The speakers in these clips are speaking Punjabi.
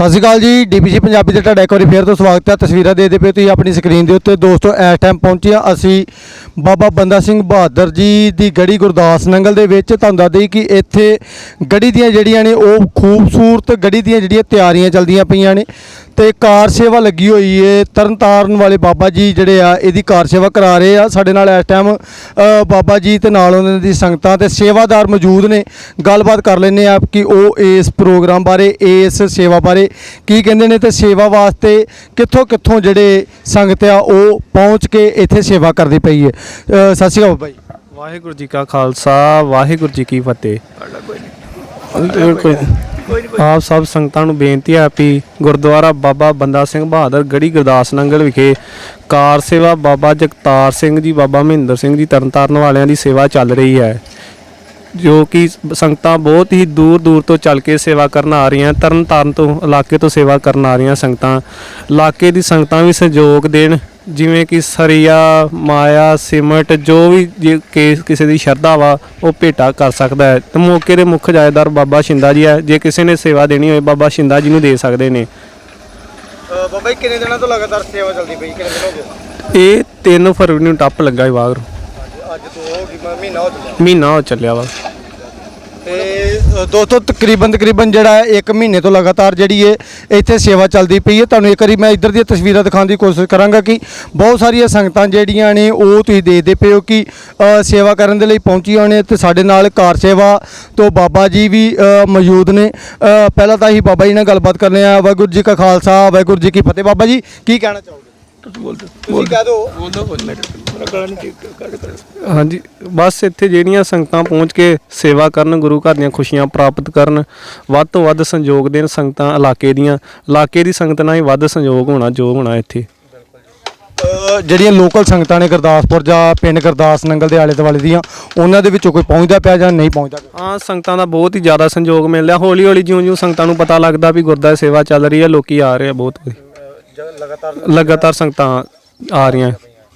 ਸਤਿ ਸ਼੍ਰੀ ਅਕਾਲ ਜੀ, ਡੀਪੀਸੀ ਪੰਜਾਬੀ ਦੇ ਤੁਹਾਡਾ ਇੱਕ ਵਾਰੀ ਫੇਰ ਤੋਂ ਸਵਾਗਤ ਹੈ। ਤਸਵੀਰਾਂ ਦੇਖਦੇ ਪਏ ਤੁਸੀਂ ਆਪਣੀ ਸਕਰੀਨ ਦੇ ਉੱਤੇ। ਦੋਸਤੋ, ਇਸ ਟਾਈਮ ਪਹੁੰਚੇ ਹਾਂ ਅਸੀਂ ਬਾਬਾ ਬੰਦਾ ਸਿੰਘ ਬਹਾਦਰ ਜੀ ਦੀ ਗੜੀ ਗੁਰਦਾਸ ਨੰਗਲ ਦੇ ਵਿੱਚ। ਤੁਹਾਨੂੰ ਦੱਸ ਦਈ ਕਿ ਇੱਥੇ ਗੜੀ ਦੀਆਂ ਜਿਹੜੀਆਂ ਨੇ, ਉਹ ਖੂਬਸੂਰਤ ਗੜੀ ਦੀਆਂ ਜਿਹੜੀਆਂ ਤਿਆਰੀਆਂ ਚੱਲਦੀਆਂ ਪਈਆਂ ਨੇ। ਤੇ ਕਾਰ ਸੇਵਾ ਲੱਗੀ ਹੋਈ ਏ ਤਰਨਤਾਰਨ ਵਾਲੇ ਬਾਬਾ ਜੀ ਜਿਹੜੇ ਆ ਇਹਦੀ ਕਾਰ ਸੇਵਾ ਕਰਾ ਰਹੇ ਆ। ਸਾਡੇ ਨਾਲ ਇਸ ਟਾਈਮ ਬਾਬਾ ਜੀ ਤੇ ਨਾਲ ਉਹਨਾਂ ਦੀ ਸੰਗਤਾਂ ਤੇ ਸੇਵਾਦਾਰ ਮੌਜੂਦ ਨੇ। ਗੱਲਬਾਤ ਕਰ ਲੈਂਦੇ ਆ ਕਿ ਉਹ ਇਸ ਪ੍ਰੋਗਰਾਮ ਬਾਰੇ ਇਸ ਸੇਵਾ ਬਾਰੇ ਕੀ ਕਹਿੰਦੇ ਨੇ ਤੇ ਸੇਵਾ ਵਾਸਤੇ ਕਿੱਥੋਂ ਕਿੱਥੋਂ ਜਿਹੜੇ ਸੰਗਤ ਆ ਉਹ ਪਹੁੰਚ ਕੇ ਇੱਥੇ ਸੇਵਾ ਕਰਦੀ ਪਈ ਹੈ ਅ, ਸਤਿ ਸ਼੍ਰੀ ਅਕਾਲ ਬਾਬਾ ਜੀ। ਵਾਹਿਗੁਰੂ ਜੀ ਕਾ ਖਾਲਸਾ ਵਾਹਿਗੁਰੂ ਜੀ ਕੀ ਫਤਿਹ। ਕੋਈ ਆਪ ਸਭ ਸੰਗਤਾਂ ਨੂੰ ਬੇਨਤੀ ਹੈ ਵੀ ਗੁਰਦੁਆਰਾ ਬਾਬਾ ਬੰਦਾ ਸਿੰਘ ਬਹਾਦਰ ਗੜੀ ਗੁਰਦਾਸ ਨੰਗਲ ਵਿਖੇ ਕਾਰ ਸੇਵਾ ਬਾਬਾ ਜਗਤਾਰ ਸਿੰਘ ਜੀ, ਬਾਬਾ ਮਹਿੰਦਰ ਸਿੰਘ ਜੀ ਤਰਨਤਾਰਨ ਵਾਲਿਆਂ ਦੀ ਸੇਵਾ ਚੱਲ ਰਹੀ ਹੈ, ਜੋ ਕਿ ਸੰਗਤਾਂ ਬਹੁਤ ਹੀ ਦੂਰ ਦੂਰ ਤੋਂ ਚੱਲ ਕੇ ਸੇਵਾ ਕਰਨ ਆ ਰਹੀਆਂ, ਤਰਨਤਾਰਨ ਤੋਂ ਇਲਾਕੇ ਤੋਂ ਸੇਵਾ ਕਰਨ ਆ ਰਹੀਆਂ ਸੰਗਤਾਂ। ਇਲਾਕੇ ਦੀ ਸੰਗਤਾਂ ਵੀ ਸਹਿਯੋਗ ਦੇਣ ਜਿਵੇਂ ਕਿ ਸਰੀਆ ਮਾਇਆ ਸਿਮਟ ਜੋ ਵੀ ਜੇ ਕੇਸ ਕਿਸੇ ਦੀ ਸ਼ਰਧਾ ਵਾ ਉਹ ਭੇਟਾ ਕਰ ਸਕਦਾ ਹੈ। ਤੇ ਮੌਕੇ ਦੇ ਮੁੱਖ ਜਾਇਦਾਰ ਬਾਬਾ ਸ਼ਿੰਦਾ ਜੀ ਹੈ। ਜੇ ਕਿਸੇ ਨੇ ਸੇਵਾ ਦੇਣੀ ਹੋਵੇ ਬਾਬਾ ਸ਼ਿੰਦਾ ਜੀ ਨੂੰ ਦੇ ਸਕਦੇ ਨੇ। ਬਾਬਾ ਜੀ ਕਿੰਨੇ ਦਿਨਾਂ ਤੋਂ ਲਗਾਤਾਰ ਸੇਵਾ ਚੱਲਦੀ ਪਈ? ਕਿੰਨੇ ਦਿਨ ਹੋ ਗਏ? ਇਹ 3 ਫਰਵਰੀ ਨੂੰ ਟੱਪ ਲੱਗਾ ਹੈ ਵਾਗਰੂ। ਅੱਜ ਤੋਂ ਹੋ ਗਈ ਮਹੀਨਾ ਹੋ ਚੁੱਕਾ ਮਹੀਨਾ ਹੋ ਚੱਲਿਆ ਵਾ। ਤੇ ਦੋਸਤੋ ਤਕਰੀਬਨ ਤਕਰੀਬਨ ਜਿਹੜਾ ਹੈ, ਇੱਕ ਮਹੀਨੇ ਤੋਂ ਲਗਾਤਾਰ ਜਿਹੜੀ ਹੈ ਇੱਥੇ ਸੇਵਾ ਚੱਲਦੀ ਪਈ ਹੈ। ਤੁਹਾਨੂੰ ਇੱਕ ਵਾਰੀ ਮੈਂ ਇੱਧਰ ਦੀਆਂ ਤਸਵੀਰਾਂ ਦਿਖਾਉਣ ਦੀ ਕੋਸ਼ਿਸ਼ ਕਰਾਂਗਾ ਕਿ ਬਹੁਤ ਸਾਰੀਆਂ ਸੰਗਤਾਂ ਜਿਹੜੀਆਂ ਨੇ, ਉਹ ਤੁਸੀਂ ਦੇਖਦੇ ਪਏ ਹੋ ਕਿ ਸੇਵਾ ਕਰਨ ਦੇ ਲਈ ਪਹੁੰਚੀਆਂ ਨੇ ਤੇ ਸਾਡੇ ਨਾਲ ਕਾਰ ਸੇਵਾ ਤੋਂ ਬਾਬਾ ਜੀ ਵੀ ਮੌਜੂਦ ਨੇ। ਪਹਿਲਾਂ ਤਾਂ ਅਸੀਂ ਬਾਬਾ ਜੀ ਨਾਲ ਗੱਲਬਾਤ ਕਰਨੇ ਆ। ਵਾਹਿਗੁਰੂ ਜੀ ਕਾ ਖਾਲਸਾ, ਵਾਹਿਗੁਰੂ ਜੀ ਕੀ ਫਤਿਹ। ਬਾਬਾ ਜੀ, ਕੀ ਕਹਿਣਾ ਚਾਹੋਗੇ? ਤੁਸੀਂ ਕਹਿ ਦਿਓ। ਹਾਂਜੀ ਬਸ ਇੱਥੇ ਜਿਹੜੀਆਂ ਸੰਗਤਾਂ ਪਹੁੰਚ ਕੇ ਸੇਵਾ ਕਰਨ ਗੁਰੂ ਘਰ ਦੀਆਂ ਖੁਸ਼ੀਆਂ ਪ੍ਰਾਪਤ ਕਰਨ ਵੱਧ ਤੋਂ ਵੱਧ ਸੰਯੋਗ ਦੇਣ ਸੰਗਤਾਂ ਇਲਾਕੇ ਦੀਆਂ ਇਲਾਕੇ ਦੀ ਸੰਗਤ ਨਾਲ ਹੀ ਵੱਧ ਸੰਯੋਗ ਹੋਣਾ ਜੋ ਹੋਣਾ ਇੱਥੇ। ਜਿਹੜੀਆਂ ਲੋਕਲ ਸੰਗਤਾਂ ਨੇ ਗੁਰਦਾਸਪੁਰ ਜਾਂ ਪਿੰਡ ਗੁਰਦਾਸ ਨੰਗਲ ਦੇ ਆਲੇ ਦੁਆਲੇ ਦੀਆਂ ਉਹਨਾਂ ਦੇ ਵਿੱਚੋਂ ਕੋਈ ਪਹੁੰਚਦਾ ਪਿਆ ਜਾਂ ਨਹੀਂ ਪਹੁੰਚਦਾ? ਹਾਂ ਸੰਗਤਾਂ ਦਾ ਬਹੁਤ ਹੀ ਜ਼ਿਆਦਾ ਸੰਯੋਗ ਮਿਲ ਰਿਹਾ। ਹੌਲੀ ਹੌਲੀ ਜਿਉਂ-ਜਿਉਂ ਸੰਗਤਾਂ ਨੂੰ ਪਤਾ ਲੱਗਦਾ ਵੀ ਗੁਰਦਾ ਸੇਵਾ ਚੱਲ ਰਹੀ ਹੈ ਲੋਕੀ ਆ ਰਹੇ ਆ ਬਹੁਤ ਲਗਾਤਾਰ ਲਗਾਤਾਰ ਸੰਗਤਾਂ ਆ ਰਹੀਆਂ।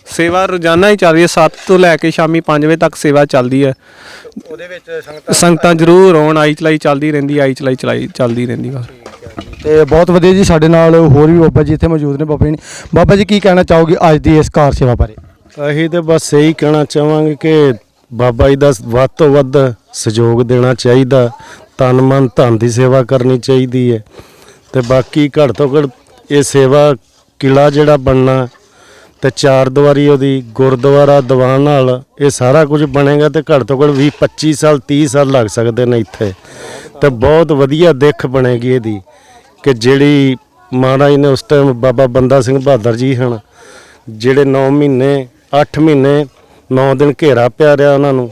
ਸੇਵਾ ਰੋਜ਼ਾਨਾ ਹੀ ਚੱਲ ਰਹੀ ਹੈ। 7 ਤੋਂ ਲੈ ਕੇ ਸ਼ਾਮੀ 5 ਵਜੇ ਤੱਕ ਸੇਵਾ ਚੱਲਦੀ ਹੈ। ਉਹਦੇ ਵਿੱਚ ਸੰਗਤਾਂ ਸੰਗਤਾਂ ਜ਼ਰੂਰ ਆਉਣ ਆਈ ਚਲਾਈ ਚੱਲਦੀ ਰਹਿੰਦੀ ਆਈ ਚਲਾਈ ਚਲਾਈ ਚੱਲਦੀ ਰਹਿੰਦੀ ਵਾ ਤੇ ਬਹੁਤ ਵਧੀਆ ਜੀ ਸਾਡੇ ਨਾਲ ਹੋਰ ਵੀ ਬਾਬਾ ਜੀ ਇੱਥੇ ਮੌਜੂਦ ਨੇ। ਬਾਬਾ ਜੀ ਨੇ ਬਾਬਾ ਜੀ ਕੀ ਕਹਿਣਾ ਚਾਹੋਗੇ ਅੱਜ ਦੀ ਇਸ ਕਾਰ ਸੇਵਾ ਬਾਰੇ? ਅਸੀਂ ਤੇ ਬਸ ਇਹੀ ਕਹਿਣਾ ਚਾਹਾਂਗੇ ਕਿ ਬਾਬਾ ਜੀ ਦਾ ਵੱਧ ਤੋਂ ਵੱਧ ਸਹਿਯੋਗ ਦੇਣਾ ਚਾਹੀਦਾ। ਤਨ ਮਨ ਧਨ ਦੀ ਸੇਵਾ ਕਰਨੀ ਚਾਹੀਦੀ ਹੈ। ਤੇ ਬਾਕੀ ਘੱਟ ਤੋਂ ਘੱਟ ਇਹ ਸੇਵਾ ਕਿਲਾ ਜਿਹੜਾ ਬਣਨਾ ਤੇ ਚਾਰ ਦੀਵਾਰੀ ਉਹਦੀ ਗੁਰਦੁਆਰਾ, ਦੀਵਾਨ ਨਾਲ ਇਹ ਸਾਰਾ ਕੁਝ ਬਣੇਗਾ ਤੇ ਘੱਟ ਤੋਂ ਘੱਟ 20 25 ਸਾਲ 30 ਸਾਲ ਲੱਗ ਸਕਦੇ ਨੇ ਇੱਥੇ। ਤੇ ਬਹੁਤ ਵਧੀਆ ਦਿੱਖ ਬਣੇਗੀ ਇਹਦੀ ਕਿ ਜਿਹੜੀ ਮਹਾਰਾਜ ਨੇ ਉਸ ਟਾਈਮ ਬਾਬਾ ਬੰਦਾ ਸਿੰਘ ਬਹਾਦਰ ਜੀ ਹਨ, ਜਿਹੜੇ 9 ਮਹੀਨੇ 8 ਮਹੀਨੇ 9 ਦਿਨ ਘੇਰਾ ਪਿਆ ਰਿਹਾ ਉਹਨਾਂ ਨੂੰ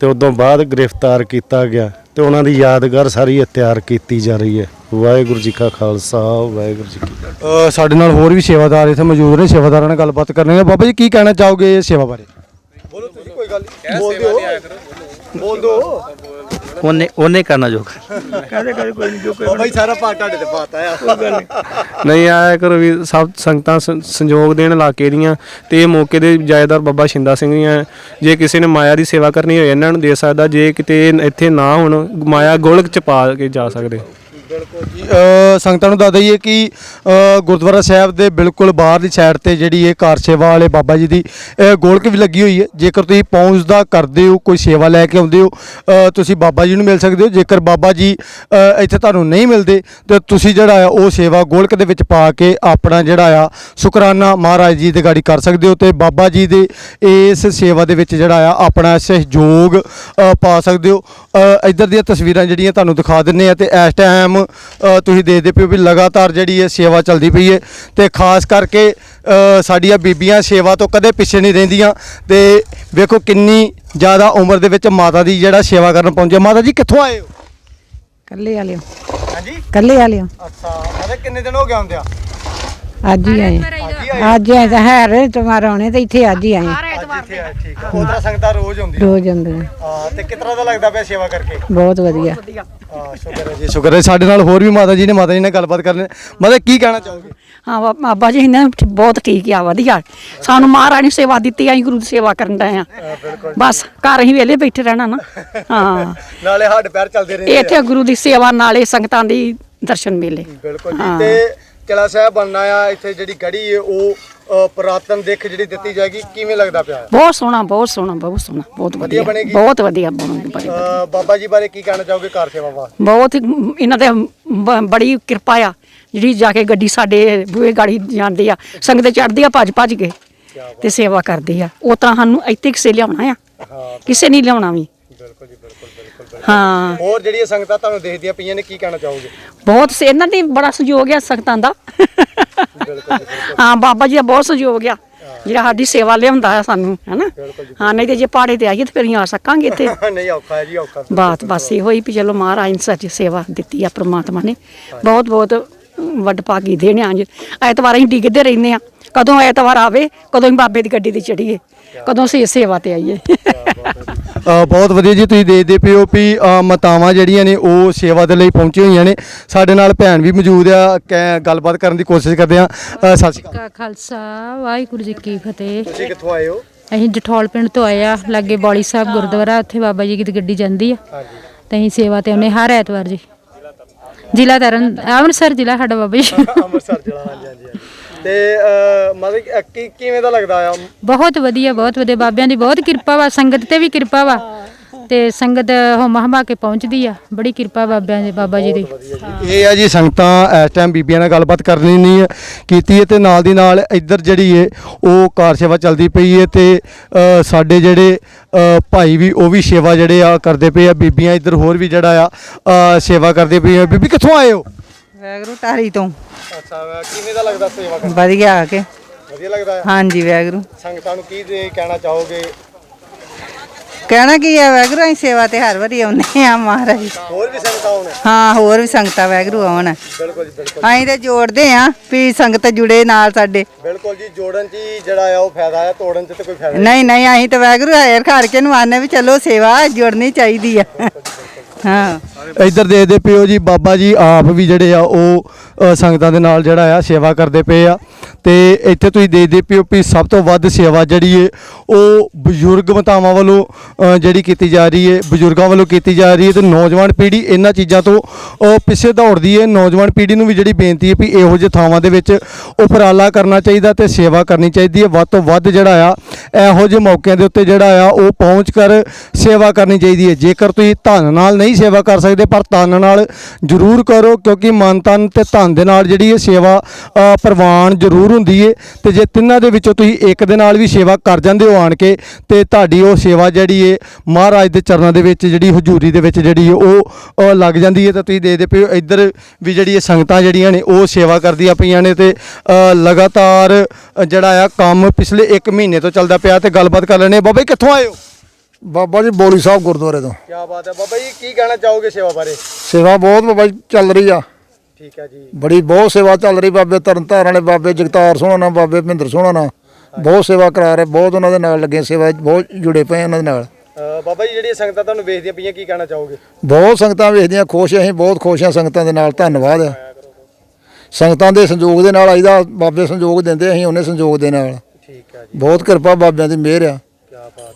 ਤੇ ਉਦੋਂ ਬਾਅਦ ਗ੍ਰਿਫਤਾਰ ਕੀਤਾ ਗਿਆ। ਤੇ ਉਹਨਾਂ ਦੀ ਯਾਦਗਾਰ ਸਾਰੀ ਇਹ ਤਿਆਰ ਕੀਤੀ ਜਾ ਰਹੀ ਹੈ। ਵਾਹਿਗੁਰੂ ਜੀ ਕਾ ਖਾਲਸਾ ਵਾਹਿਗੁਰੂ ਜੀ ਕੀ ਫਤਿਹ। ਅ, ਸਾਡੇ ਨਾਲ ਹੋਰ ਵੀ ਸੇਵਾਦਾਰ ਇੱਥੇ ਮੌਜੂਦ ਨੇ। ਸੇਵਾਦਾਰਾਂ ਨਾਲ ਗੱਲਬਾਤ ਕਰਨੀ ਹੈ ਬਾਬਾ ਜੀ ਕੀ ਕਹਿਣਾ ਚਾਹੋਗੇ ਇਸ ਸੇਵਾ ਬਾਰੇ? ਬੋਲੋ ਤੁਸੀਂ ਕੋਈ ਗੱਲ ਨਹੀਂ। ਬੋਲ ਦਿਓ। ਬੋਲ ਦਿਓ। ਉਹਨੇ ਉਹਨੇ ਕਰਨਾ ਜੋ ਬਾਬਾ ਜੀ ਸਾਰਾ ਪਾਟ ਤੁਹਾਡੇ ਤੇ ਪਾਤਾ ਆ। ਨਹੀਂ ਆਇਆ ਕਰੋ ਵੀ ਸਭ ਸੰਗਤਾਂ ਸੰਯੋਗ ਦੇਣ ਇਲਾਕੇ ਦੀਆਂ ਤੇ ਇਹ ਮੌਕੇ ਦੇ ਜਾਇਦਾਰ ਬਾਬਾ ਸ਼ਿੰਦਾ ਸਿੰਘ ਜੀ ਆ ਜੇ ਕਿਸੇ ਨੇ ਮਾਇਆ ਦੀ ਸੇਵਾ ਕਰਨੀ ਹੋਏ ਇਹਨਾਂ ਨੂੰ ਦੇ ਸਕਦਾ ਜੇ ਕਿਤੇ ਇੱਥੇ ਨਾ ਹੋਣ ਮਾਇਆ ਗੋਲਕ ਚ ਪਾ ਕੇ ਜਾ ਸਕਦੇ। ਬਿਲਕੁਲ ਜੀ। ਸੰਗਤਾਂ ਨੂੰ ਦੱਸ ਦਈਏ ਕਿ ਗੁਰਦੁਆਰਾ ਸਾਹਿਬ ਦੇ ਬਿਲਕੁਲ ਬਾਹਰਲੀ ਸਾਈਡ ਤੇ ਜਿਹੜੀ ਇਹ ਕਾਰ ਸੇਵਾ ਵਾਲੇ ਬਾਬਾ ਜੀ ਦੀ ਗੋਲਕ ਵੀ ਲੱਗੀ ਹੋਈ ਹੈ। ਜੇਕਰ ਤੁਸੀਂ ਪਹੁੰਚਦਾ ਕਰਦੇ ਹੋ, ਕੋਈ ਸੇਵਾ ਲੈ ਕੇ ਆਉਂਦੇ ਹੋ ਤੁਸੀਂ ਬਾਬਾ ਜੀ ਨੂੰ ਮਿਲ ਸਕਦੇ ਹੋ। ਜੇਕਰ ਬਾਬਾ ਜੀ ਇੱਥੇ ਤੁਹਾਨੂੰ ਨਹੀਂ ਮਿਲਦੇ, ਤੇ ਤੁਸੀਂ ਜਿਹੜਾ ਆ, ਉਹ ਸੇਵਾ ਗੋਲਕ ਦੇ ਵਿੱਚ ਪਾ ਕੇ ਆਪਣਾ ਜਿਹੜਾ ਆ, ਸ਼ੁਕਰਾਨਾ ਮਹਾਰਾਜ ਜੀ ਦੇ ਗਾੜੀ ਕਰ ਸਕਦੇ ਹੋ ਤੇ ਬਾਬਾ ਜੀ ਦੇ ਇਸ ਸੇਵਾ ਦੇ ਵਿੱਚ ਜਿਹੜਾ ਆ, ਆਪਣਾ ਸਹਿਯੋਗ ਪਾ ਸਕਦੇ ਹੋ। ਇੱਧਰ ਦੀਆਂ ਤਸਵੀਰਾਂ ਜਿਹੜੀਆਂ ਤੁਹਾਨੂੰ ਦਿਖਾ ਦਿੰਨੇ ਆ ਤੇ ਇਸ ਟਾਈਮ ਤੁਸੀਂ ਦੇਖਦੇ ਪਿਓ ਵੀ ਲਗਾਤਾਰ ਜਿਹੜੀ ਇਹ ਸੇਵਾ ਚੱਲਦੀ ਪਈ ਹੈ ਤੇ ਖਾਸ ਕਰਕੇ ਸਾਡੀਆਂ ਬੀਬੀਆਂ ਸੇਵਾ ਤੋਂ ਕਦੇ ਪਿੱਛੇ ਨਹੀਂ ਰਹਿੰਦੀਆਂ ਤੇ ਵੇਖੋ ਕਿੰਨੀ ਜ਼ਿਆਦਾ ਉਮਰ ਦੇ ਵਿੱਚ ਮਾਤਾ ਦੀ ਜਿਹੜਾ ਸੇਵਾ ਕਰਨ ਪਹੁੰਚੇ। ਮਾਤਾ ਜੀ ਕਿੱਥੋਂ ਆਏ ਹੋ? ਕੱਲੇ ਵਾਲਿਓ। ਹਾਂਜੀ? ਕੱਲੇ ਵਾਲਿਓ। ਅੱਛਾ ਮਾਤਾ ਕਿੰਨੇ ਦਿਨ ਹੋ ਗਏ ਆਉਂਦਿਆਂ? ਅੱਜ ਹੀ ਆਏ। ਅੱਜ ਆਏ ਤਾਂ ਹੈ ਰੇ ਤੁਹਾਰਾ ਆਉਣੇ ਤੇ ਇੱਥੇ ਅੱਜ ਹੀ ਆਏ। ਇੱਥੇ ਆਏ ਠੀਕ ਆ। ਉਧਰ ਸੰਗਤਾਂ ਰੋਜ਼ ਆਉਂਦੀ ਰੋਜ਼ ਆਉਂਦੇ ਨੇ। ਹਾਂ ਤੇ ਕਿਤਨਾ ਦਾ ਲੱਗਦਾ ਪਿਆ ਸੇਵਾ ਕਰਕੇ? ਬਹੁਤ ਵਧੀਆ। ਹਾਂ ਸ਼ੁਕਰ ਹੈ ਜੀ ਸ਼ੁਕਰ ਹੈ। ਸਾਡੇ ਨਾਲ ਹੋਰ ਵੀ ਮਾਤਾ ਜੀ ਨੇ ਮਾਤਾ ਜੀ ਨਾਲ ਗੱਲਬਾਤ ਕਰਨੀ ਮਾਤਾ ਕੀ ਕਹਿਣਾ ਚਾਹੋਗੇ? ਹਾਂ ਬਾ- ਬਾਬਾ ਜੀ ਇਹਨਾਂ ਬਹੁਤ ਠੀਕ ਆ ਵਧੀਆ। ਸਾਨੂੰ ਮਹਾਰਾਣੀ ਨੇ ਸੇਵਾ ਦਿੱਤੀ ਅਸੀਂ ਗੁਰੂ ਦੀ ਸੇਵਾ ਕਰਨ ਦਾ ਆ ਬਸ ਘਰ ਹੀ ਵੇਲੇ ਬੈਠੇ ਰਹਿਣਾ ਨਾ। ਹਾਂ। ਨਾਲੇ ਹੱਡ ਪੈਰ ਚੱਲਦੇ ਰਹਿੰਦੇ ਇੱਥੇ ਗੁਰੂ ਦੀ ਸੇਵਾ ਨਾਲੇ ਸੰਗਤਾਂ ਦੀ ਦਰਸ਼ਨ ਮੇਲੇ। ਬਿਲਕੁਲ ਜੀ ਹਾਂ। ਤੇ ਕਿਲਾ ਸਾਹਿਬ ਬਣਨਾ ਆ ਇੱਥੇ ਜਿਹੜੀ ਗੜੀ ਹੈ ਉਹ ਪੁਰਾਤਨ ਦਿੱਖ ਜਿਹੜੀ ਦਿੱਤੀ ਜਾਏਗੀ ਕਿਵੇਂ ਲੱਗਦਾ ਪਿਆ? ਬਹੁਤ ਸੋਹਣਾ ਬਹੁਤ ਸੋਹਣਾ ਬਹੁਤ ਸੋਹਣਾ ਬਹੁਤ ਵਧੀਆ ਬਣੇਗੀ? ਬਹੁਤ ਵਧੀਆ ਬਣੂਗੀ ਬੜੀ ਅ, ਬਾਬਾ ਜੀ ਬਾਰੇ ਕੀ ਕਹਿਣਾ ਚਾਹੋਗੇ ਕਾਰ ਸੇਵਾ ਵਾਸਤੇ? ਬਹੁਤ ਹੀ ਇਹਨਾਂ ਦੇ ਬ- ਬੜੀ ਕਿਰਪਾ ਆ ਜਿਹੜੀ ਜਾ ਕੇ ਗੱਡੀ ਸਾਡੇ ਬੂਹੇ ਗਾੜੀ ਜਾਂਦੀ ਆ ਸੰਗਤ ਚੜਦੀ ਆ ਭੱਜ ਭੱਜ ਕੇ ਤੇ ਸੇਵਾ ਕਰਦੀ ਆ। ਉਹ ਤਾਂ ਸਾਨੂੰ ਇੱਥੇ ਕਿਸੇ ਲਿਆਉਣਾ ਆ ਹਾਂ ਕਿਸੇ ਨਹੀਂ ਲਿਆਉਣਾ ਵੀ। ਬਿਲਕੁਲ ਜੀ ਬਿਲਕੁਲ। ਹਾਂ। ਹੋਰ ਜਿਹੜੀਆਂ ਸੰਗਤਾਂ ਤੁਹਾਨੂੰ ਦੇਖਦੀਆਂ ਪਈਆਂ ਨੇ ਕੀ ਕਹਿਣਾ ਚਾਹੋਗੇ? ਬਹੁਤ ਸੇ ਇਹਨਾਂ ਦੀ ਬੜਾ ਸਹਿਯੋਗ ਆ ਸੰਗਤਾਂ ਦਾ। ਹਾਂ ਬਾਬਾ ਜੀ ਦਾ ਬਹੁਤ ਸਹਿਯੋਗ ਆ। ਜਿਹੜਾ ਸਾਡੀ ਸੇਵਾ ਲਿਆਉਂਦਾ ਆ ਸਾਨੂੰ ਹੈਨਾ? ਹਾਂ ਨਹੀਂ ਤੇ ਜੇ ਪਾੜੇ ਤੇ ਆਈਏ ਤੇ ਫਿਰ ਅਸੀਂ ਆ ਸਕਾਂਗੇ ਇੱਥੇ। ਨਹੀਂ ਔਖਾ ਹੈ ਜੀ ਔਖਾ। ਬਾਤ ਬਸ ਇਹੋ ਹੀ ਵੀ ਚਲੋ ਮਹਾਰਾਜ ਨੇ ਸੱਚ ਸੇਵਾ ਦਿੱਤੀ ਆ ਪ੍ਰਮਾਤਮਾ ਨੇ। ਬਹੁਤ ਬਹੁਤ ਵੱਡ ਭਾਗੀ ਦੇਣੇ ਆਂ ਐਤਵਾਰ ਅਸੀਂ ਡਿੱਗਦੇ ਰਹਿੰਦੇ ਆ। ਕਦੋਂ ਐਤਵਾਰ ਆਵੇ ਕਦੋਂ ਹੀ ਬਾਬੇ ਦੀ ਗੱਡੀ ਤੇ ਚੜੀਏ ਕਦੋਂ ਅਸੀਂ ਸੇਵਾ ਤੇ ਆਈਏ। ਬਹੁਤ ਵਧੀਆ ਜੀ ਤੁਸੀਂ ਦੇਖਦੇ ਪਿਓ ਵੀ ਮਾਤਾਵਾਂ ਜਿਹੜੀਆਂ ਨੇ ਉਹ ਸੇਵਾ ਦੇ ਲਈ ਪਹੁੰਚੀਆਂ ਹੋਈਆਂ ਨੇ। ਸਾਡੇ ਨਾਲ ਭੈਣ ਵੀ ਮੌਜੂਦ ਆ ਕੈ- ਗੱਲਬਾਤ ਕਰਨ ਦੀ ਕੋਸ਼ਿਸ਼ ਕਰਦੇ ਆ। ਅ, ਸਤਿ ਸ਼੍ਰੀ ਅਕਾਲ। ਕਾ ਖਾਲਸਾ ਵਾਹਿਗੁਰੂ ਜੀ ਕੀ ਫਤਿਹ। ਤੁਸੀਂ ਕਿੱਥੋਂ ਆਏ ਹੋ? ਅਸੀਂ ਜਠੌਲ ਪਿੰਡ ਤੋਂ ਆਏ ਆ ਲਾਗੇ ਬੌਲੀ ਸਾਹਿਬ ਗੁਰਦੁਆਰਾ ਉੱਥੇ ਬਾਬਾ ਜੀ ਦੀ ਗੱਡੀ ਜਾਂਦੀ ਆ। ਹਾਂਜੀ। ਤੇ ਅਸੀਂ ਸੇਵਾ ਤੇ ਆਉਂਦੇ ਹਰ ਐਤਵਾਰ ਜੀ। ਜ਼ਿਲ੍ਹਾ ਤਰਨ ਅੰਮ੍ਰਿਤਸਰ ਜ਼ਿਲ੍ਹਾ ਸਾਡਾ ਬਾਬਾ ਜੀ। ਅੰਮ੍ਰਿਤਸਰ ਜਿਹੜਾ ਹਾਂਜੀ ਹਾਂਜੀ। ਤੇ ਮਤਲਬ ਕਿ, ਕਿਵੇਂ ਦਾ ਲੱਗਦਾ ਆ? ਬਹੁਤ ਵਧੀਆ ਬਹੁਤ ਵਧੀਆ। ਬਾਬਿਆਂ ਦੀ ਬਹੁਤ ਕਿਰਪਾ ਵਾ ਸੰਗਤ ਤੇ ਵੀ ਕਿਰਪਾ ਵਾ। ਤੇ ਸੰਗਤ ਹਮਾ ਹਮਾ ਕੇ ਪਹੁੰਚਦੀ ਆ। ਬੜੀ ਕਿਰਪਾ ਬਾਬਿਆਂ ਦੇ ਬਾਬਾ ਜੀ ਦੀ। ਇਹ ਆ ਜੀ ਸੰਗਤਾਂ ਇਸ ਟਾਈਮ ਬੀਬੀਆਂ ਨਾਲ ਗੱਲਬਾਤ ਕਰਨੀ ਨਹੀਂ ਹੈ ਕੀਤੀ ਹੈ ਤੇ ਨਾਲ ਦੀ ਨਾਲ ਇੱਧਰ ਜਿਹੜੀ ਹੈ ਉਹ ਕਾਰ ਸੇਵਾ ਚੱਲਦੀ ਪਈ ਹੈ ਤੇ ਅ, ਸਾਡੇ ਜਿਹੜੇ ਅ, ਭਾਈ ਵੀ ਉਹ ਵੀ ਸੇਵਾ ਜਿਹੜੇ ਆ ਕਰਦੇ ਪਏ ਆ। ਬੀਬੀਆਂ ਇੱਧਰ ਹੋਰ ਵੀ ਜਿਹੜਾ ਆ ਅ, ਸੇਵਾ ਕਰਦੇ ਪਏ ਆ ਬੀਬੀ ਕਿੱਥੋਂ ਆਏ ਹੋ? ਵੈਗਰੂ ਟਾਰੀ ਤੋਂ। ਅੱਛਾ ਕਿਵੇਂ ਦਾ ਲੱਗਦਾ ਸੇਵਾ ਕਰਨਾ? ਵਧੀਆ ਆ ਕੇ। ਵਧੀਆ ਲੱਗਦਾ? ਹੈ ਹਾਂਜੀ ਵੈਗਰੂ। ਸੰਗਤਾਂ ਨੂੰ ਕੀ ਦੇ ਕਹਿਣਾ ਚਾਹੋਗੇ? ਕਹਿਣਾ ਕੀ ਹੈ ਵੈਗਰੂ ਅਸੀਂ ਸੇਵਾ ਤੇ ਹਰ ਵਾਰੀ ਆਉਂਦੇ ਆ ਮਹਾਰਾਜ। ਹੋਰ ਵੀ ਸੰਗਤਾਂ ਹੋਣ ਹਾਂ ਹੋਰ ਵੀ ਸੰਗਤਾਂ ਵੈਗਰੂ ਆਉਣ। ਬਿਲਕੁਲ ਜੀ ਬਿਲਕੁਲ ਅਸੀਂ ਤੇ ਜੋੜਦੇ ਆ ਵੀ ਸੰਗਤ ਜੁੜੇ ਨਾਲ ਸਾਡੇ। ਬਿਲਕੁਲ ਜੀ ਜੋੜਨ 'ਚ ਹੀ ਜਿਹੜਾ ਆ ਉਹ ਫਾਇਦਾ ਆ ਤੋੜਨ 'ਚ ਤੇ ਕੋਈ ਫਾਇਦਾ ਨਹੀਂ ਨਹੀਂ ਅਸੀਂ ਤਾਂ ਵੈਗਰੂ ਹਾਇਰ ਖਾਰ ਕੇ ਨੂੰ ਆਨੇ ਵੀ ਚਲੋ ਸੇਵਾ ਜੁੜਨੀ ਚਾਹੀਦੀ ਆ। ਹਾਂ। ਇੱਧਰ ਦੇਖਦੇ ਪਿਓ ਜੀ ਬਾਬਾ ਜੀ ਆਪ ਵੀ ਜਿਹੜੇ ਆ ਉਹ ਅ, ਸੰਗਤਾਂ ਦੇ ਨਾਲ ਜਿਹੜਾ ਆ ਸੇਵਾ ਕਰਦੇ ਪਏ ਆ। ਤੇ ਇੱਥੇ ਤੁਸੀਂ ਦੇਖਦੇ ਪਿਓ ਵੀ ਸਭ ਤੋਂ ਵੱਧ ਸੇਵਾ ਜਿਹੜੀ ਏ ਉਹ ਬਜ਼ੁਰਗ ਮਾਤਾਵਾਂ ਵੱਲੋਂ ਜਿਹੜੀ ਕੀਤੀ ਜਾ ਰਹੀ ਹੈ ਬਜ਼ੁਰਗਾਂ ਵੱਲੋਂ ਕੀਤੀ ਜਾ ਰਹੀ ਹੈ ਤੇ ਨੌਜਵਾਨ ਪੀੜ੍ਹੀ ਇਹਨਾਂ ਚੀਜ਼ਾਂ ਤੋਂ ਅ, ਪਿੱਛੇ ਦੌੜਦੀ ਹੈ। ਨੌਜਵਾਨ ਪੀੜ੍ਹੀ ਨੂੰ ਵੀ ਜਿਹੜੀ ਬੇਨਤੀ ਹੈ ਵੀ ਇਹੋ ਜਿਹੇ ਥਾਵਾਂ ਦੇ ਵਿੱਚ ਉਪਰਾਲਾ ਕਰਨਾ ਚਾਹੀਦਾ ਤੇ ਸੇਵਾ ਕਰਨੀ ਚਾਹੀਦੀ ਹੈ। ਵੱਧ ਤੋਂ ਵੱਧ ਜਿਹੜਾ ਆ ਇਹੋ ਜਿਹੇ ਮੌਕਿਆਂ ਦੇ ਉੱਤੇ ਜਿਹੜਾ ਆ ਉਹ ਪਹੁੰਚ ਕਰ ਸੇਵਾ ਕਰਨੀ ਚਾਹੀਦੀ ਹੈ। ਜੇਕਰ ਤੁਸੀਂ ਧਨ ਨਾਲ ਨਹੀਂ ਸੇਵਾ ਕਰ ਸਕਦੇ ਪਰ ਤਨ ਨਾਲ ਜ਼ਰੂਰ ਕਰੋ ਕਿਉਂਕਿ ਮਨ ਤਨ ਤੇ ਧਨ ਦੇ ਨਾਲ ਜਿਹੜੀ ਇਹ ਸੇਵਾ ਅ, ਪ੍ਰਵਾਨ ਜ਼ਰੂਰ ਹੁੰਦੀ ਹੈ। ਤੇ ਜੇ ਤਿੰਨਾਂ ਦੇ ਵਿੱਚੋਂ ਤੁਸੀਂ ਇੱਕ ਦੇ ਨਾਲ ਵੀ ਸੇਵਾ ਕਰ ਜਾਂਦੇ ਹੋ ਆਣ ਕੇ ਤੇ ਤੁਹਾਡੀ ਉਹ ਸੇਵਾ ਜਿਹੜੀ ਹੈ ਏ ਮਹਾਰਾਜ ਦੇ ਚਰਨਾਂ ਦੇ ਵਿੱਚ ਜਿਹੜੀ ਹਜ਼ੂਰੀ ਦੇ ਵਿੱਚ ਜਿਹੜੀ ਉਹ ਲੱਗ ਜਾਂਦੀ ਏ ਤਾਂ ਤੁਸੀਂ ਦੇਖਦੇ ਪਏ ਹੋ ਇੱਧਰ ਵੀ ਜਿਹੜੀ ਇਹ ਸੰਗਤਾਂ ਜਿਹੜੀਆਂ ਨੇ ਉਹ ਸੇਵਾ ਕਰਦੀਆਂ ਪਈਆਂ ਨੇ ਤੇ ਲਗਾਤਾਰ ਜਿਹੜਾ ਆ ਕੰਮ ਪਿਛਲੇ 1 ਮਹੀਨੇ ਤੋਂ ਚੱਲਦਾ ਪਿਆ ਤੇ ਗੱਲਬਾਤ ਕਰ ਲੈਣੇ ਬਾਬਾ ਜੀ ਕਿੱਥੋਂ ਆਏ ਹੋ? ਬਾਬਾ ਜੀ ਬੋਲੀ ਸਾਹਿਬ ਗੁਰਦੁਆਰੇ ਤੋਂ। ਕੀ ਬਾਤ ਹੈ। ਬਾਬਾ ਜੀ ਕੀ ਕਹਿਣਾ ਚਾਹੋਗੇ ਸੇਵਾ ਬਾਰੇ? ਸੇਵਾ ਬਹੁਤ ਬਾਬਾ ਜੀ ਚੱਲ ਰਹੀ ਆ। ਠੀਕ ਹੈ ਜੀ। ਬੜੀ ਬਹੁਤ ਸੇਵਾ ਚੱਲ ਰਹੀ ਬਾਬੇ ਤਰਨਤਾਰਨ ਵਾਲੇ ਬਾਬੇ ਜਗਤਾਰ ਸੋਹਣਾ ਨਾਲ ਬਾਬੇ ਮਹਿੰਦਰ ਸੋਹਣਾ ਨਾਲ। ਬਹੁਤ ਸੇਵਾ ਕਰਾ ਰਹੇ ਬਹੁਤ ਉਹਨਾਂ ਦੇ ਨਾਲ ਲੱਗੇ ਸੇਵਾ ਬਹੁਤ ਜੁੜੇ ਪਏ ਉਹਨਾਂ ਦੇ ਨਾਲ। ਬਾਬਾ ਜੀ ਜਿਹੜੀਆਂ ਸੰਗਤਾਂ ਤੁਹਾਨੂੰ ਵੇਖਦੀਆਂ ਪਈਆਂ ਕੀ ਕਹਿਣਾ ਚਾਹੋਗੇ? ਬਹੁਤ ਸੰਗਤਾਂ ਵੇਖਦੀਆਂ ਖੁਸ਼ ਅਸੀਂ ਬਹੁਤ ਖੁਸ਼ ਹਾਂ ਸੰਗਤਾਂ ਦੇ ਨਾਲ ਧੰਨਵਾਦ। ਆ ਸੰਗਤਾਂ ਦੇ ਸੰਯੋਗ ਦੇ ਨਾਲ ਆਈਦਾ ਬਾਬੇ ਸੰਯੋਗ ਦਿੰਦੇ ਅਸੀਂ ਉਹਨੇ ਸੰਯੋਗ ਦੇ ਨਾਲ। ਠੀਕ ਜੀ। ਬਹੁਤ ਕਿਰਪਾ ਬਾਬਿਆਂ ਦੀ ਮਿਹਰ ਆ।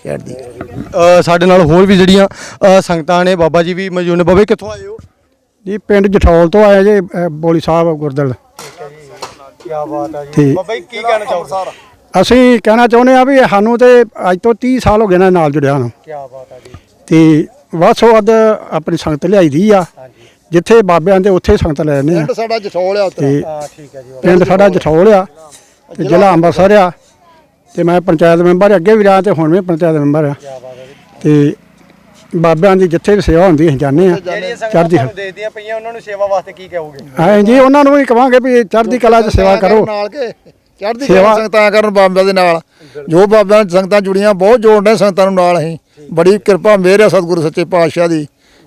ਚੜ੍ਹਦੀ ਅ, ਸਾਡੇ ਨਾਲ ਹੋਰ ਵੀ ਜਿਹੜੀਆਂ ਅ, ਸੰਗਤਾਂ ਨੇ ਬਾਬਾ ਜੀ ਵੀ ਮੌਜੂਦ ਨੇ। ਬਾਬਾ ਜੀ ਕਿੱਥੋਂ ਆਏ ਹੋ? ਜੀ ਪਿੰਡ ਜਠੌਲ ਤੋਂ ਆਇਆ ਜੀ ਬੋਲੀ ਸਾਹਿਬ ਗੁਰਦਲ। ਕੀ ਬਾਤ ਹੈ ਠੀਕ। ਬਾਬਾ ਜੀ ਕੀ ਕਹਿਣਾ ਚਾਹੋਗੇ? ਅਸੀਂ ਕਹਿਣਾ ਚਾਹੁੰਦੇ ਆ ਵੀ ਸਾਨੂੰ ਤੇ ਅੱਜ ਤੋਂ 30 ਸਾਲ ਹੋ ਗਏ ਨੇ ਨਾਲ ਜੁੜਿਆ ਨੂੰ। ਕੀ ਬਾਤ ਹੈ ਜੀ। ਤੇ ਵੱਧ ਵੱਧ ਆਪਣੀ ਸੰਗਤ ਲਿਆਈ ਦੀ ਆ। ਹਾਂਜੀ। ਜਿੱਥੇ ਬਾਬਿਆਂ ਦੇ ਉੱਥੇ ਸੰਗਤ ਲੈ ਜਾਂਦੇ ਆ। ਪਿੰਡ ਸਾਡਾ ਜਠੌਲ ਆ ਉੱਤਰ ਤੇ ਹਾਂ ਠੀਕ ਹੈ ਜੀ ਪਿੰਡ ਸਾਡਾ ਜਠੌਲ ਆ। ਤੇ ਜ਼ਿਲ੍ਹਾ ਅੰਮ੍ਰਿਤਸਰ। ਆ। ਤੇ ਮੈਂ ਪੰਚਾਇਤ ਮੈਂਬਰ ਅੱਗੇ ਵੀ ਰਿਹਾ ਤੇ ਹੁਣ ਵੀ ਪੰਚਾਇਤ ਮੈਂਬਰ ਆ। ਕੀ ਬਾਤ ਹੈ ਜੀ। ਤੇ ਬਾਬਿਆਂ ਦੀ ਜਿੱਥੇ ਵੀ ਸੇਵਾ ਹੁੰਦੀ ਅਸੀਂ ਜਾਂਦੇ ਆ ਚੜ੍ਹਦੀ ਤੁਹਾਨੂੰ ਦੇਖਦੀਆਂ ਪਈਆਂ ਉਹਨਾਂ ਨੂੰ ਸੇਵਾ ਵਾਸਤੇ ਕੀ ਕਹੋਗੇ? ਹਾਂ ਜੀ ਉਹਨਾਂ ਨੂੰ ਵੀ ਕਵਾਂਗੇ ਵੀ ਚੜ੍ਹਦੀ ਕਲਾ 'ਚ ਸੇਵਾ ਕਰੋ। ਨਾਲ ਕੇ। ਚੜ੍ਹਦੀ ਸੇਵਾ- ਕਲਾ ਸੰਗਤਾਂ ਕਰਨ ਬਾਬਿਆਂ ਦੇ ਨਾਲ। ਜੋ ਬਾਬਿਆਂ ਨਾਲ ਸੰਗਤਾਂ ਜੁੜੀਆਂ ਬਹੁਤ ਜੋੜਨੇ ਸੰਗਤਾਂ ਨੂੰ ਨਾਲ ਅਸੀਂ। ਬੜੀ ਕਿਰਪਾ ਮਿਹਰ ਆ ਸਤਿਗੁਰੂ ਸੱਚੇ ਪਾਤਸ਼ਾਹ ਦੀ।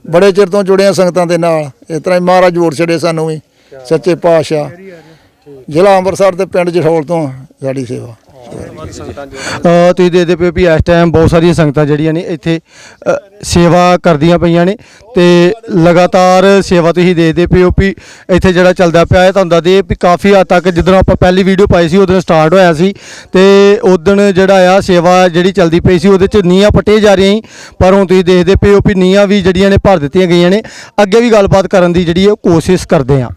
ਬੜੇ ਚਿਰ ਤੋਂ ਜੁੜੇ ਆ ਸੰਗਤਾਂ ਦੇ ਨਾਲ। ਇਸ ਤਰ੍ਹਾਂ ਹੀ ਮਹਾਰਾਜ ਜੋੜ ਛੜੇ ਸਾਨੂੰ ਵੀ। ਸੱਚੇ ਪਾਤਸ਼ਾਹ। ਜ਼ਿਲ੍ਹਾ ਅੰਮ੍ਰਿਤਸਰ ਤੇ ਪਿੰਡ ਜਠੌਲ ਤੋਂ ਸਾਡੀ ਸੇਵਾ। ਅ, ਤੁਸੀਂ ਦੇਖਦੇ ਪਏ ਹੋ ਵੀ ਇਸ ਟਾਈਮ ਬਹੁਤ ਸਾਰੀਆਂ ਸੰਗਤਾਂ ਜਿਹੜੀਆਂ ਨੇ ਇੱਥੇ ਅ, ਸੇਵਾ ਕਰਦੀਆਂ ਪਈਆਂ ਨੇ ਤੇ ਲਗਾਤਾਰ ਸੇਵਾ ਤੁਸੀਂ ਦੇਖਦੇ ਪਏ ਹੋ ਵੀ ਇੱਥੇ ਜਿਹੜਾ ਚੱਲਦਾ ਪਿਆ ਹੈ ਤੁਹਾਨੂੰ ਦੱਸਦੇ ਵੀ ਕਾਫੀ ਹੱਦ ਤੱਕ ਜਦੋਂ ਆਪਾਂ ਪਹਿਲੀ ਵੀਡੀਓ ਪਾਈ ਸੀ ਉਦੋਂ ਸਟਾਰਟ ਹੋਇਆ ਸੀ ਤੇ ਉਦੋਂ ਜਿਹੜਾ ਆ ਸੇਵਾ ਜਿਹੜੀ ਚੱਲਦੀ ਪਈ ਸੀ ਉਹਦੇ ਚ ਨੀਹਾਂ ਪੱਟੇ ਜਾ ਰਹੀਆਂ ਸੀ ਪਰ ਹੁਣ ਤੁਸੀਂ ਦੇਖਦੇ ਪਏ ਹੋ ਵੀ ਨੀਹਾਂ ਵੀ ਜਿਹੜੀਆਂ ਨੇ ਭਰ ਦਿੱਤੀਆਂ ਗਈਆਂ ਨੇ। ਅੱਗੇ ਵੀ ਗੱਲਬਾਤ ਕਰਨ ਦੀ ਜਿਹੜੀ ਹੈ ਉਹ ਕੋਸ਼ਿਸ਼ ਕਰਦੇ ਆ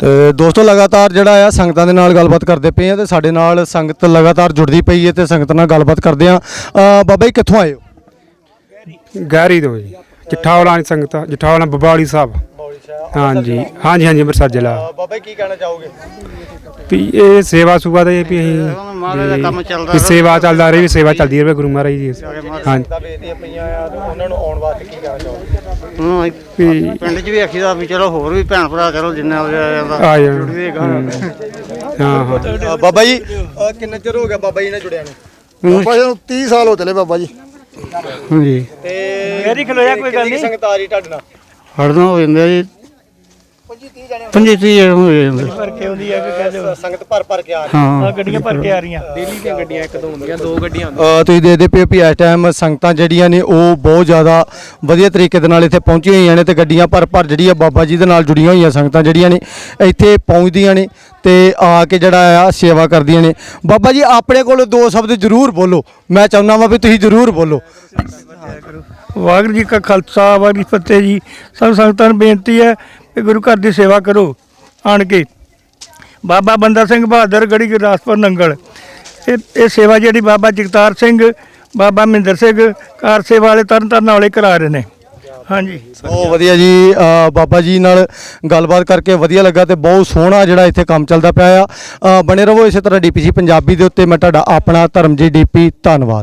ਤੇ ਦੋਸਤੋ ਲਗਾਤਾਰ ਜਿਹੜਾ ਆ ਸੰਗਤਾਂ ਦੇ ਨਾਲ ਗੱਲਬਾਤ ਕਰਦੇ ਪਏ ਆ ਤੇ ਸਾਡੇ ਨਾਲ ਸੰਗਤ ਲਗਾਤਾਰ ਜੁੜਦੀ ਪਈ ਹੈ ਤੇ ਸੰਗਤ ਨਾਲ ਗੱਲਬਾਤ ਕਰਦੇ ਆ। ਬਾਬਾ ਜੀ ਕਿੱਥੋਂ ਆਏ ਹੋ? ਗਹਿਰੀ ਤੋਂ ਜੀ ਜਠਾਵਲਾਂ ਸੰਗਤ ਜਠਾਵਲਾਂ ਬਬਾਲੀ ਸਾਹਿਬ। ਹਾਂਜੀ ਹਾਂਜੀ ਹਾਂਜੀ ਅੰਮ੍ਰਿਤਸਰ ਜ਼ਿਲ੍ਹਾ। ਬਾਬਾ ਜੀ ਕੀ ਕਹਿਣਾ ਚਾਹੋਗੇ? ਵੀ ਇਹ ਸੇਵਾ ਸੁਭਾ ਦਾ ਇਹ ਵੀ ਅਸੀਂ ਵੀ- ਸੇਵਾ ਚੱਲਦਾ ਰਹੀ ਵੀ ਸੇਵਾ ਚੱਲਦੀ ਰਹੇ ਗੁਰੂ ਮਹਾਰਾਜ ਜੀ ਹਾਂਜੀ ਪਈਆਂ ਆ ਉਹਨਾਂ ਨੂੰ ਆਉਣ ਵਾਸਤੇ ਕੀ ਕਹਿਣਾ ਚਾਹੋਗੇ? ਵੀ ਪਿੰਡ 'ਚ ਵੀ ਆਖੀਦਾ ਵੀ ਚਲੋ ਹੋਰ ਵੀ ਭੈਣ ਭਰਾ ਕਰੋ ਜਿੰਨਾ ਹੋ ਜਾਂਦਾ ਆ ਜਾਣ। ਹਾਂ। ਹਾਂ ਅ, ਬਾਬਾ ਜੀ ਅ, ਕਿੰਨਾ ਚਿਰ ਹੋ ਗਿਆ ਬਾਬਾ ਜੀ ਨਾਲ ਜੁੜਿਆ ਨੂੰ? ਬਾਬਾ ਜੀ ਨੂੰ 30 ਸਾਲ ਹੋ ਚਲੇ ਬਾਬਾ ਜੀ। ਹਾਂਜੀ। ਤੇ ਮੇਰੀ ਖਲੋਇਆ ਕੋਈ ਗੱਲ ਨਹੀਂ। ਸੰਗਤ ਆ ਰਹੀ ਤੁਹਾਡੇ ਨਾਲ? ਹੜਨਾ ਹੋ ਜਾਂਦਾ ਜੀ। 25 30 ਜਣ ਹੋ ਜਾਂਦੇ। ਸੰਗਤ ਭਰ ਭਰ ਕੇ ਆ ਰਹੀ ਹਾਂ। ਅ, ਤੁਸੀਂ ਦੇਖਦੇ ਪਏ ਹੋ ਵੀ ਇਸ ਟਾਈਮ ਸੰਗਤਾਂ ਜਿਹੜੀਆਂ ਨੇ ਉਹ ਬਹੁਤ ਜ਼ਿਆਦਾ ਵਧੀਆ ਤਰੀਕੇ ਦੇ ਨਾਲ ਇੱਥੇ ਪਹੁੰਚੀਆਂ ਹੋਈਆਂ ਨੇ ਤੇ ਗੱਡੀਆਂ ਭਰ ਭਰ ਜਿਹੜੀ ਆ ਬਾਬਾ ਜੀ ਦੇ ਨਾਲ ਜੁੜੀਆਂ ਹੋਈਆਂ ਸੰਗਤਾਂ ਜਿਹੜੀਆਂ ਨੇ ਇੱਥੇ ਪਹੁੰਚਦੀਆਂ ਨੇ ਤੇ ਆ ਕੇ ਜਿਹੜਾ ਆ ਸੇਵਾ ਕਰਦੀਆਂ ਨੇ। ਬਾਬਾ ਜੀ ਆਪਣੇ ਕੋਲ ਦੋ ਸ਼ਬਦ ਜ਼ਰੂਰ ਬੋਲੋ। ਮੈਂ ਚਾਹੁੰਦਾ ਵਾਂ ਵੀ ਤੁਸੀਂ ਜ਼ਰੂਰ ਬੋਲੋ। ਵਾਹਿਗੁਰੂ ਜੀ ਕਾ ਖਾਲਸਾ ਵਾਹਿਗੁਰੂ ਜੀ ਕੀ ਫਤਿਹ ਜੀ। ਸਭ ਸੰਗਤਾਂ ਨੂੰ ਬੇਨਤੀ ਹੈ ਕਿ ਗੁਰੂ ਘਰ ਦੀ ਸੇਵਾ ਕਰੋ, ਆਣ ਕੇ। ਬਾਬਾ ਬੰਦਾ ਸਿੰਘ ਬਹਾਦਰ ਗੜੀ ਗੁਰਦਾਸਪੁਰ ਨੰਗਲ। ਇਹ ਇਹ ਸੇਵਾ ਜਿਹੜੀ ਬਾਬਾ ਜਗਤਾਰ ਸਿੰਘ, ਬਾਬਾ ਮਹਿੰਦਰ ਸਿੰਘ ਕਾਰ ਸੇਵਾ ਵਾਲੇ ਤਰਨ ਤਾਰਨ ਵਾਲੇ ਕਰਾ ਰਹੇ ਨੇ। ਹਾਂਜੀ। ਬਹੁਤ ਵਧੀਆ ਜੀ ਬਾਬਾ ਜੀ ਨਾਲ ਗੱਲਬਾਤ ਕਰਕੇ ਵਧੀਆ ਲੱਗਾ ਤੇ ਬਹੁਤ ਸੋਹਣਾ ਜਿਹੜਾ ਇੱਥੇ ਕੰਮ ਚੱਲਦਾ ਪਿਆ ਆ। ਬਣੇ ਰਹੋ ਇਸੇ ਤਰ੍ਹਾਂ ਡੀਪੀਸੀ ਪੰਜਾਬੀ ਦੇ ਉੱਤੇ। ਮੈਂ ਤੁਹਾਡਾ ਆਪਣਾ ਧਰਮਜੀਤ ਡੀਪੀ, ਧੰਨਵਾਦ।